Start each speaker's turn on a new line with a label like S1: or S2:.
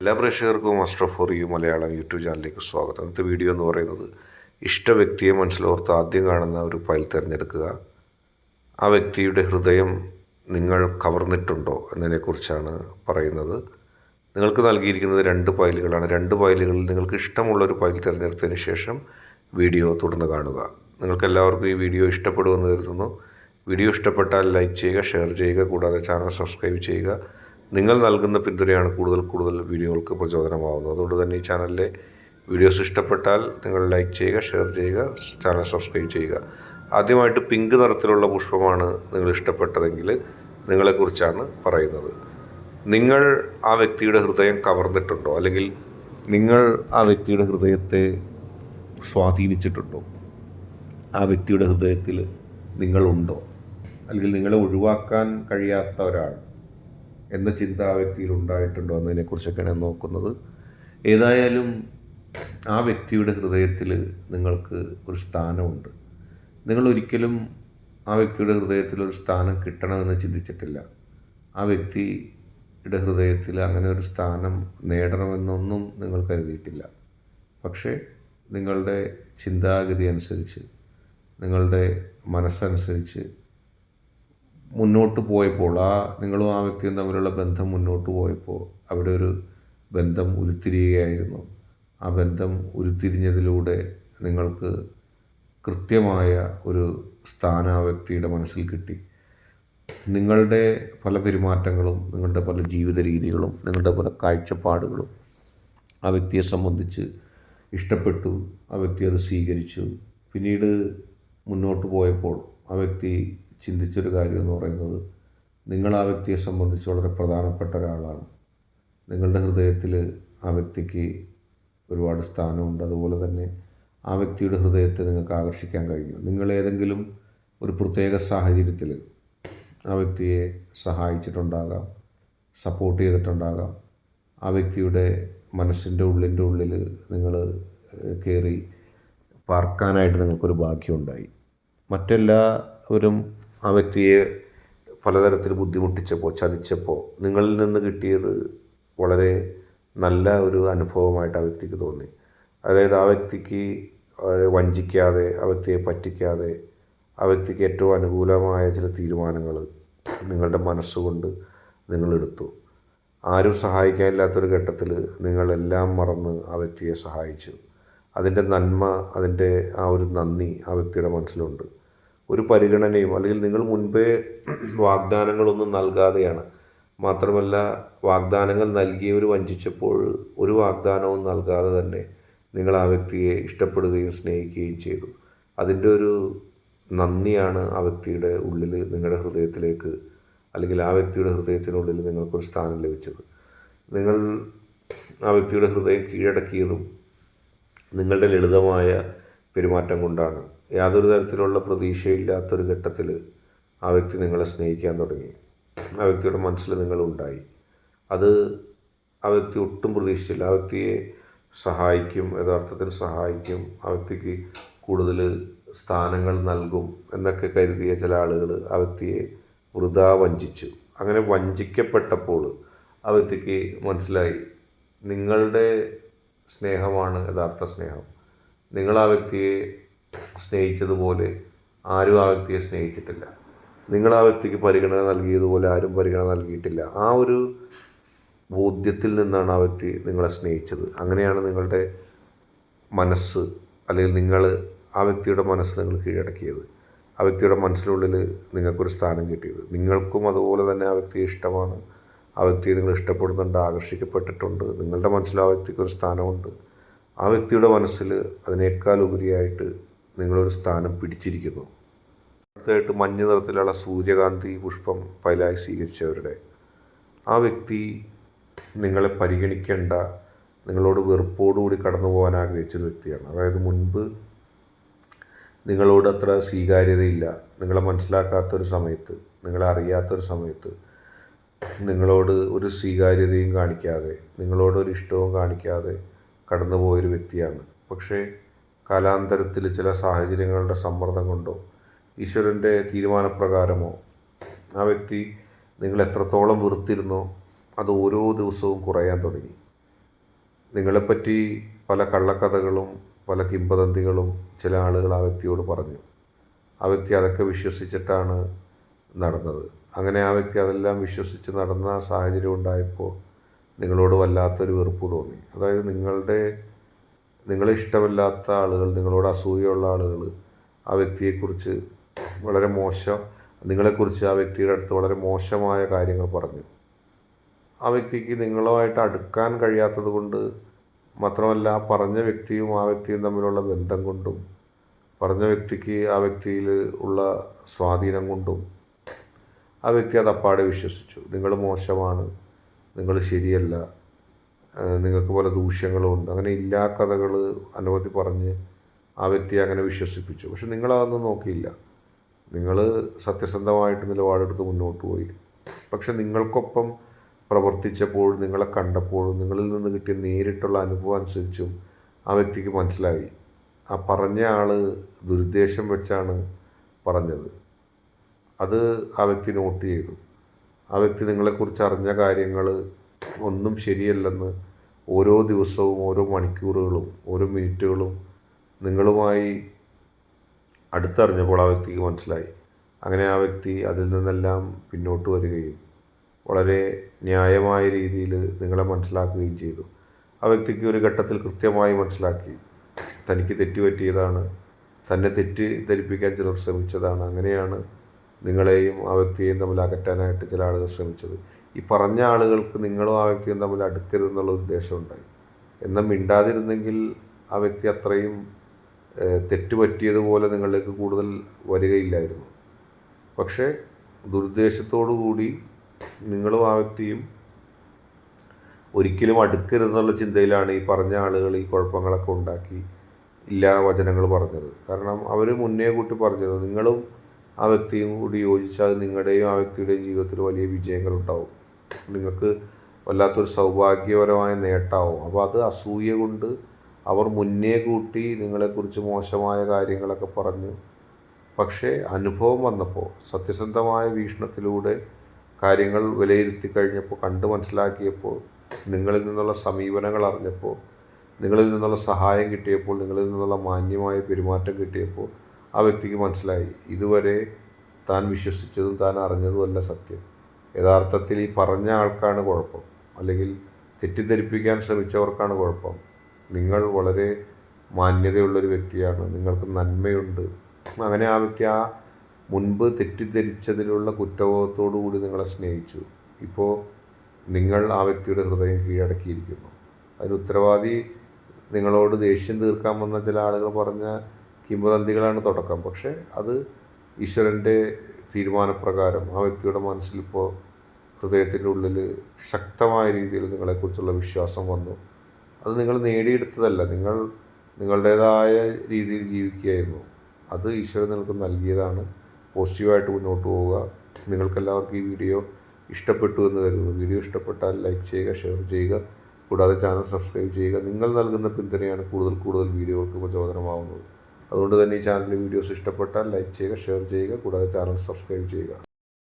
S1: എല്ലാ പ്രേക്ഷകർക്കും master for you Malayalam YouTube ചാനലിലേക്ക് സ്വാഗതം. ഇന്നത്തെ വീഡിയോ എന്ന് പറയുന്നത് ഇഷ്ട വ്യക്തിയെ മനസ്സിലോർത്ത് ആദ്യം കാണുന്ന ഒരു ഫയൽ തിരഞ്ഞെടുക്കുക. ആ വ്യക്തിയുടെ ഹൃദയം നിങ്ങൾ കവർന്നിട്ടുണ്ടോ എന്നതിനെക്കുറിച്ചാണ് പറയുന്നത്. നിങ്ങൾക്ക് നൽകിയിരിക്കുന്നത് രണ്ട് ഫയലുകളാണ്. രണ്ട് ഫയലുകളിൽ നിങ്ങൾക്ക് ഇഷ്ടമുള്ള ഒരു ഫയൽ തിരഞ്ഞെടുത്തതിന് ശേഷം വീഡിയോ തുടർന്ന് കാണുക. നിങ്ങൾക്ക് എല്ലാവർക്കും ഈ വീഡിയോ ഇഷ്ടപ്പെടുമെന്ന് കരുതുന്നു. വീഡിയോ ഇഷ്ടപ്പെട്ടാൽ ലൈക്ക് ചെയ്യുക ഷെയർ ചെയ്യുക കൂടാതെ ചാനൽ സബ്സ്ക്രൈബ് ചെയ്യുക. നിങ്ങൾ നൽകുന്ന പിന്തുണയാണ് കൂടുതൽ കൂടുതൽ വീഡിയോകൾക്ക് പ്രചോദനമാവുന്നത്. അതുകൊണ്ട് തന്നെ ഈ ചാനലിലെ വീഡിയോസ് ഇഷ്ടപ്പെട്ടാൽ നിങ്ങൾ ലൈക്ക് ചെയ്യുക ഷെയർ ചെയ്യുക ചാനൽ സബ്സ്ക്രൈബ് ചെയ്യുക. ആദ്യമായിട്ട് പിങ്ക് നിറത്തിലുള്ള പുഷ്പമാണ് നിങ്ങൾ ഇഷ്ടപ്പെട്ടതെങ്കിൽ നിങ്ങളെക്കുറിച്ചാണ് പറയുന്നത്. നിങ്ങൾ ആ വ്യക്തിയുടെ ഹൃദയം കവർന്നിട്ടുണ്ടോ? അല്ലെങ്കിൽ നിങ്ങൾ ആ വ്യക്തിയുടെ ഹൃദയത്തെ സ്വാധീനിച്ചിട്ടുണ്ടോ? ആ വ്യക്തിയുടെ ഹൃദയത്തിൽ നിങ്ങളുണ്ടോ? അല്ലെങ്കിൽ നിങ്ങളെ ഒഴിവാക്കാൻ കഴിയാത്ത ഒരാൾ എന്ന ചിന്ത ആ വ്യക്തിയിൽ ഉണ്ടായിട്ടുണ്ടോ എന്നതിനെക്കുറിച്ചൊക്കെയാണ് ഞാൻ നോക്കുന്നത്. ഏതായാലും ആ വ്യക്തിയുടെ ഹൃദയത്തിൽ നിങ്ങൾക്ക് ഒരു സ്ഥാനമുണ്ട്. നിങ്ങൾ ഒരിക്കലും ആ വ്യക്തിയുടെ ഹൃദയത്തിൽ ഒരു സ്ഥാനം കിട്ടണമെന്ന് ചിന്തിച്ചിട്ടില്ല. ആ വ്യക്തിയുടെ ഹൃദയത്തിൽ അങ്ങനെ ഒരു സ്ഥാനം നേടണമെന്നൊന്നും നിങ്ങൾ കരുതിയിട്ടില്ല. പക്ഷേ നിങ്ങളുടെ ചിന്താഗതി അനുസരിച്ച് നിങ്ങളുടെ മനസ്സനുസരിച്ച് മുന്നോട്ട് പോയപ്പോൾ ആ നിങ്ങളും ആ വ്യക്തിയും തമ്മിലുള്ള ബന്ധം മുന്നോട്ട് പോയപ്പോൾ അവിടെ ഒരു ബന്ധം ഉരുത്തിരിയുകയായിരുന്നു. ആ ബന്ധം ഉരുത്തിരിഞ്ഞതിലൂടെ നിങ്ങൾക്ക് കൃത്യമായ ഒരു സ്ഥാനം ആ വ്യക്തിയുടെ മനസ്സിൽ കിട്ടി. നിങ്ങളുടെ പല പെരുമാറ്റങ്ങളും നിങ്ങളുടെ പല ജീവിത രീതികളും നിങ്ങളുടെ പല കാഴ്ചപ്പാടുകളും ആ വ്യക്തിയെ സംബന്ധിച്ച് ഇഷ്ടപ്പെട്ടു ആ വ്യക്തി അത് സ്വീകരിച്ചു. പിന്നീട് മുന്നോട്ട് പോയപ്പോൾ ആ വ്യക്തി ചിന്തിച്ചൊരു കാര്യം എന്ന് പറയുന്നത് നിങ്ങൾ ആ വ്യക്തിയെ സംബന്ധിച്ച് വളരെ പ്രധാനപ്പെട്ട ഒരാളാണ്. നിങ്ങളുടെ ഹൃദയത്തിൽ ആ വ്യക്തിക്ക് ഒരുപാട് സ്ഥാനമുണ്ട്. അതുപോലെ തന്നെ ആ വ്യക്തിയുടെ ഹൃദയത്തെ നിങ്ങൾക്ക് ആകർഷിക്കാൻ കഴിഞ്ഞു. നിങ്ങൾ ഏതെങ്കിലും ഒരു പ്രത്യേക സാഹചര്യത്തിൽ ആ വ്യക്തിയെ സഹായിച്ചിട്ടുണ്ടാകാം സപ്പോർട്ട് ചെയ്തിട്ടുണ്ടാകാം. ആ വ്യക്തിയുടെ മനസ്സിന്റെ ഉള്ളിന്റെ ഉള്ളിൽ നിങ്ങൾ കയറി പാർക്കാനായിട്ട് നിങ്ങൾക്കൊരു ഭാഗ്യമുണ്ടായി. മറ്റെല്ലാവരും ആ വ്യക്തിയെ പലതരത്തിൽ ബുദ്ധിമുട്ടിച്ചപ്പോൾ ചതിച്ചപ്പോൾ നിങ്ങളിൽ നിന്ന് കിട്ടിയത് വളരെ നല്ല ഒരു അനുഭവമായിട്ട് ആ വ്യക്തിക്ക് തോന്നി. അതായത് ആ വ്യക്തിക്ക് വഞ്ചിക്കാതെ ആ വ്യക്തിയെ പറ്റിക്കാതെ ആ വ്യക്തിക്ക് ഏറ്റവും അനുകൂലമായ ചില തീരുമാനങ്ങൾ നിങ്ങളുടെ മനസ്സുകൊണ്ട് നിങ്ങളെടുത്തു ആരും സഹായിക്കാനില്ലാത്തൊരു ഘട്ടത്തിൽ നിങ്ങളെല്ലാം മറന്ന് ആ വ്യക്തിയെ സഹായിച്ചു. അതിന്റെ നന്മ അതിന്റെ ആ ഒരു നന്ദി ആ വ്യക്തിയുടെ മനസ്സിലുണ്ട്. ഒരു പരിഗണനയും അല്ലെങ്കിൽ നിങ്ങൾ മുൻപേ വാഗ്ദാനങ്ങളൊന്നും നൽകാതെയാണ്. മാത്രമല്ല വാഗ്ദാനങ്ങൾ നൽകിയവർ വഞ്ചിച്ചപ്പോൾ ഒരു വാഗ്ദാനവും നൽകാതെ തന്നെ നിങ്ങൾ ആ വ്യക്തിയെ ഇഷ്ടപ്പെടുകയും സ്നേഹിക്കുകയും ചെയ്തു. അതിന്റെ ഒരു നന്ദിയാണ് ആ വ്യക്തിയുടെ ഉള്ളിൽ നിങ്ങളുടെ ഹൃദയത്തിലേക്ക് അല്ലെങ്കിൽ ആ വ്യക്തിയുടെ ഹൃദയത്തിനുള്ളിൽ നിങ്ങൾക്കൊരു സ്ഥാനം ലഭിച്ചത്. നിങ്ങൾ ആ വ്യക്തിയുടെ ഹൃദയം കീഴടക്കിയതും നിങ്ങളുടെ ലളിതമായ പെരുമാറ്റം കൊണ്ടാണ്. യാതൊരു തരത്തിലുള്ള പ്രതീക്ഷയില്ലാത്തൊരു ഘട്ടത്തിൽ ആ വ്യക്തി നിങ്ങളെ സ്നേഹിക്കാൻ തുടങ്ങി. ആ വ്യക്തിയുടെ മനസ്സിൽ നിങ്ങളുണ്ടായി. അത് ആ വ്യക്തി ഒട്ടും പ്രതീക്ഷിച്ചില്ല. ആ വ്യക്തിയെ സഹായിക്കും യഥാർത്ഥത്തിൽ സഹായിക്കും. ആ വ്യക്തിക്ക് കൂടുതൽ സ്ഥാനങ്ങൾ നൽകും എന്നൊക്കെ കരുതിയ ചില ആളുകൾ ആ വ്യക്തിയെ വൃതാ വഞ്ചിച്ചു. അങ്ങനെ വഞ്ചിക്കപ്പെട്ടപ്പോൾ ആ വ്യക്തിക്ക് മനസ്സിലായി നിങ്ങളുടെ സ്നേഹമാണ് യഥാർത്ഥ സ്നേഹം. നിങ്ങൾ ആ വ്യക്തിയെ സ്നേഹിച്ചതുപോലെ ആരും ആ വ്യക്തിയെ സ്നേഹിച്ചിട്ടില്ല. നിങ്ങൾ ആ വ്യക്തിക്ക് പരിഗണന നൽകിയതുപോലെ ആരും പരിഗണന നൽകിയിട്ടില്ല. ആ ഒരു ബോധ്യത്തിൽ നിന്നാണ് ആ വ്യക്തി നിങ്ങളെ സ്നേഹിച്ചത്. അങ്ങനെയാണ് നിങ്ങളുടെ മനസ്സ് അല്ലെങ്കിൽ നിങ്ങൾ ആ വ്യക്തിയുടെ മനസ്സ് നിങ്ങൾ കീഴടക്കിയത്. ആ വ്യക്തിയുടെ മനസ്സിനുള്ളിൽ നിങ്ങൾക്കൊരു സ്ഥാനം കിട്ടിയത്. നിങ്ങൾക്കും അതുപോലെ തന്നെ ആ വ്യക്തിയെ ഇഷ്ടമാണ്. ആ വ്യക്തിയെ നിങ്ങൾ ഇഷ്ടപ്പെടുന്നുണ്ട് ആകർഷിക്കപ്പെട്ടിട്ടുണ്ട്. നിങ്ങളുടെ മനസ്സിൽ ആ വ്യക്തിക്കൊരു സ്ഥാനമുണ്ട്. ആ വ്യക്തിയുടെ മനസ്സിൽ അതിനേക്കാൾ ഉപരിയായിട്ട് നിങ്ങളൊരു സ്ഥാനം പിടിച്ചിരിക്കുന്നു. അടുത്തതായിട്ട് മഞ്ഞ നിറത്തിലുള്ള സൂര്യകാന്തി പുഷ്പം പൈലായി സ്വീകരിച്ചവരുടെ. ആ വ്യക്തി നിങ്ങളെ പരിഗണിക്കേണ്ട നിങ്ങളോട് വെറുപ്പോടുകൂടി കടന്നു പോകാൻ ആഗ്രഹിച്ചൊരു വ്യക്തിയാണ്. അതായത് മുൻപ് നിങ്ങളോട് അത്ര സ്വീകാര്യതയില്ല. നിങ്ങളെ മനസ്സിലാക്കാത്തൊരു സമയത്ത് നിങ്ങളെ അറിയാത്തൊരു സമയത്ത് നിങ്ങളോട് ഒരു സ്വീകാര്യതയും കാണിക്കാതെ നിങ്ങളോട് ഒരു ഇഷ്ടവും കാണിക്കാതെ കടന്നു പോയൊരു വ്യക്തിയാണ്. പക്ഷേ കാലാന്തരത്തിൽ ചില സാഹചര്യങ്ങളുടെ സമ്മർദ്ദം കൊണ്ടോ ഈശ്വരന്റെ തീരുമാനപ്രകാരമോ ആ വ്യക്തി നിങ്ങൾ എത്രത്തോളം വെറുത്തിരുന്നോ അത് ഓരോ ദിവസവും കുറയാൻ തുടങ്ങി. നിങ്ങളെപ്പറ്റി പല കള്ളക്കഥകളും പല കിംവദന്തികളും ചില ആളുകൾ ആ വ്യക്തിയോട് പറഞ്ഞു. ആ വ്യക്തി അതൊക്കെ വിശ്വസിച്ചിട്ടാണ് നടന്നത്. അങ്ങനെ ആ വ്യക്തി അതെല്ലാം വിശ്വസിച്ച് നടന്ന സാഹചര്യം ഉണ്ടായപ്പോൾ നിങ്ങളോട് വല്ലാത്തൊരു വെറുപ്പ് തോന്നി. അതായത് നിങ്ങളുടെ നിങ്ങളെ ഇഷ്ടമില്ലാത്ത ആളുകൾ നിങ്ങളോട് അസൂയുള്ള ആളുകൾ ആ വ്യക്തിയെക്കുറിച്ച് വളരെ മോശം നിങ്ങളെക്കുറിച്ച് ആ വ്യക്തിയുടെ അടുത്ത് വളരെ മോശമായ കാര്യങ്ങൾ പറഞ്ഞു. ആ വ്യക്തിക്ക് നിങ്ങളുമായിട്ട് അടുക്കാൻ കഴിയാത്തത് കൊണ്ട് മാത്രമല്ല പറഞ്ഞ വ്യക്തിയും ആ വ്യക്തിയും തമ്മിലുള്ള ബന്ധം കൊണ്ടും പറഞ്ഞ വ്യക്തിക്ക് ആ വ്യക്തിയിൽ ഉള്ള സ്വാധീനം കൊണ്ടും ആ വ്യക്തി അത് അപ്പാടെ വിശ്വസിച്ചു. നിങ്ങൾ മോശമാണ് നിങ്ങൾ ശരിയല്ല നിങ്ങൾക്ക് പല ദൂഷ്യങ്ങളുമുണ്ട് അങ്ങനെ ഇല്ലാ കഥകൾ അനവധി പറഞ്ഞ് ആ വ്യക്തിയെ അങ്ങനെ വിശ്വസിപ്പിച്ചു. പക്ഷെ നിങ്ങളതൊന്നും നോക്കിയില്ല. നിങ്ങൾ സത്യസന്ധമായിട്ട് നിലപാടെടുത്ത് മുന്നോട്ട് പോയി. പക്ഷെ നിങ്ങൾക്കൊപ്പം പ്രവർത്തിച്ചപ്പോൾ നിങ്ങളെ കണ്ടപ്പോൾ നിങ്ങളിൽ നിന്ന് കിട്ടിയ നേരിട്ടുള്ള അനുഭവം അനുസരിച്ചും ആ വ്യക്തിക്ക് മനസ്സിലായി. ആ പറഞ്ഞ ആൾ ദുരുദ്ദേശം വെച്ചാണ് പറഞ്ഞത്. അത് ആ വ്യക്തി നോട്ട് ചെയ്തു. ആ വ്യക്തി നിങ്ങളെക്കുറിച്ച് അറിഞ്ഞ കാര്യങ്ങൾ ഒന്നും ശരിയല്ലെന്ന് ഓരോ ദിവസവും ഓരോ മണിക്കൂറുകളും ഓരോ മിനിറ്റുകളും നിങ്ങളുമായി അടുത്തറിഞ്ഞപ്പോൾ ആ വ്യക്തിക്ക് മനസ്സിലായി. അങ്ങനെ ആ വ്യക്തി അതിൽ നിന്നെല്ലാം പിന്നോട്ട് വരികയും വളരെ ന്യായമായ രീതിയിൽ നിങ്ങളെ മനസ്സിലാക്കുകയും ചെയ്തു. ആ വ്യക്തിക്ക് ഒരു ഘട്ടത്തിൽ കൃത്യമായി മനസ്സിലാക്കി തനിക്ക് തെറ്റുപറ്റിയതാണ് തന്നെ തെറ്റിദ്ധരിപ്പിക്കാൻ ചിലർ ശ്രമിച്ചതാണ് അങ്ങനെയാണ് നിങ്ങളെയും ആ വ്യക്തിയെയും തമ്മിൽ അകറ്റാനായിട്ട് ചില ആളുകൾ ശ്രമിച്ചത്. ഈ പറഞ്ഞ ആളുകൾക്ക് നിങ്ങളും ആ വ്യക്തിയും തമ്മിൽ അടുക്കരുതെന്നുള്ള ഉദ്ദേശമുണ്ടായി. എന്നാൽ മിണ്ടാതിരുന്നെങ്കിൽ ആ വ്യക്തി അത്രയും തെറ്റുപറ്റിയതുപോലെ നിങ്ങളിലേക്ക് കൂടുതൽ വരികയില്ലായിരുന്നു. പക്ഷേ കൂടി നിങ്ങളും ആ വ്യക്തിയും ഒരിക്കലും അടുക്കരുതെന്നുള്ള ചിന്തയിലാണ് ഈ പറഞ്ഞ ആളുകൾ ഈ കുഴപ്പങ്ങളൊക്കെ ഉണ്ടാക്കി ഇല്ലാ വചനങ്ങൾ പറഞ്ഞത്. കാരണം അവർ മുന്നേ കൂട്ടി പറഞ്ഞത് നിങ്ങളും ആ വ്യക്തിയും കൂടി യോജിച്ചാൽ നിങ്ങളുടെയും ആ വ്യക്തിയുടെയും ജീവിതത്തിൽ വലിയ വിജയങ്ങൾ ഉണ്ടാവും നിങ്ങൾക്ക് വല്ലാത്തൊരു സൗഭാഗ്യപരമായ നേട്ടമാവും അപ്പോൾ അത് അസൂയ കൊണ്ട് അവർ മുന്നേ കൂട്ടി നിങ്ങളെക്കുറിച്ച് മോശമായ കാര്യങ്ങളൊക്കെ പറഞ്ഞു. പക്ഷേ അനുഭവം വന്നപ്പോൾ സത്യസന്ധമായ വീക്ഷണത്തിലൂടെ കാര്യങ്ങൾ വിലയിരുത്തി കഴിഞ്ഞപ്പോൾ കണ്ട് മനസ്സിലാക്കിയപ്പോൾ നിങ്ങളിൽ നിന്നുള്ള സമീപനങ്ങൾ അറിഞ്ഞപ്പോൾ നിങ്ങളിൽ നിന്നുള്ള സഹായം കിട്ടിയപ്പോൾ നിങ്ങളിൽ നിന്നുള്ള മാന്യമായ പെരുമാറ്റം കിട്ടിയപ്പോൾ ആ വ്യക്തിക്ക് മനസ്സിലായി. ഇതുവരെ താൻ വിശ്വസിച്ചതും താൻ അറിഞ്ഞതുമല്ല സത്യം. യഥാർത്ഥത്തിൽ ഈ പറഞ്ഞ ആൾക്കാണ് കുഴപ്പം. അല്ലെങ്കിൽ തെറ്റിദ്ധരിപ്പിക്കാൻ ശ്രമിച്ചവർക്കാണ് കുഴപ്പം. നിങ്ങൾ വളരെ മാന്യതയുള്ളൊരു വ്യക്തിയാണ്. നിങ്ങൾക്ക് നന്മയുണ്ട്. അങ്ങനെ ആ വ്യക്തി ആ മുൻപ് തെറ്റിദ്ധരിച്ചതിലുള്ള കുറ്റബോധത്തോടു കൂടി നിങ്ങളെ സ്നേഹിച്ചു. ഇപ്പോൾ നിങ്ങൾ ആ വ്യക്തിയുടെ ഹൃദയം കീഴടക്കിയിരിക്കുന്നു. അതിന് ഉത്തരവാദി നിങ്ങളോട് ദേഷ്യം തീർക്കാൻ വന്ന ചില ആളുകൾ പറഞ്ഞ കിംവദന്തികളാണ് തുടക്കം. പക്ഷേ അത് ഈശ്വരന്റെ തീരുമാനപ്രകാരം ആ വ്യക്തിയുടെ മനസ്സിലിപ്പോൾ ഹൃദയത്തിന്റെ ഉള്ളിൽ ശക്തമായ രീതിയിൽ നിങ്ങളെക്കുറിച്ചുള്ള വിശ്വാസം വന്നു. അത് നിങ്ങൾ നേടിയെടുത്തതല്ല. നിങ്ങൾ നിങ്ങളുടേതായ രീതിയിൽ ജീവിക്കുകയായിരുന്നു. അത് ഈശ്വരൻ നിങ്ങൾക്ക് നൽകിയതാണ്. പോസിറ്റീവായിട്ട് മുന്നോട്ട് പോവുക. നിങ്ങൾക്കെല്ലാവർക്കും ഈ വീഡിയോ ഇഷ്ടപ്പെട്ടു എന്ന് കരുതുന്നു. വീഡിയോ ഇഷ്ടപ്പെട്ടാൽ ലൈക്ക് ചെയ്യുക ഷെയർ ചെയ്യുക. കൂടാതെ ചാനൽ സബ്സ്ക്രൈബ് ചെയ്യുക. നിങ്ങൾ നൽകുന്ന പിന്തുണയാണ് കൂടുതൽ കൂടുതൽ വീഡിയോകൾക്ക് പ്രചോദനമാവുന്നത്. അതുകൊണ്ട് തന്നെ ഈ ചാനലിലെ വീഡിയോസ് ഇഷ്ടപ്പെട്ടാൽ ലൈക്ക് ചെയ്യുക ഷെയർ ചെയ്യുക. കൂടാതെ ചാനൽ സബ്സ്ക്രൈബ് ചെയ്യുക.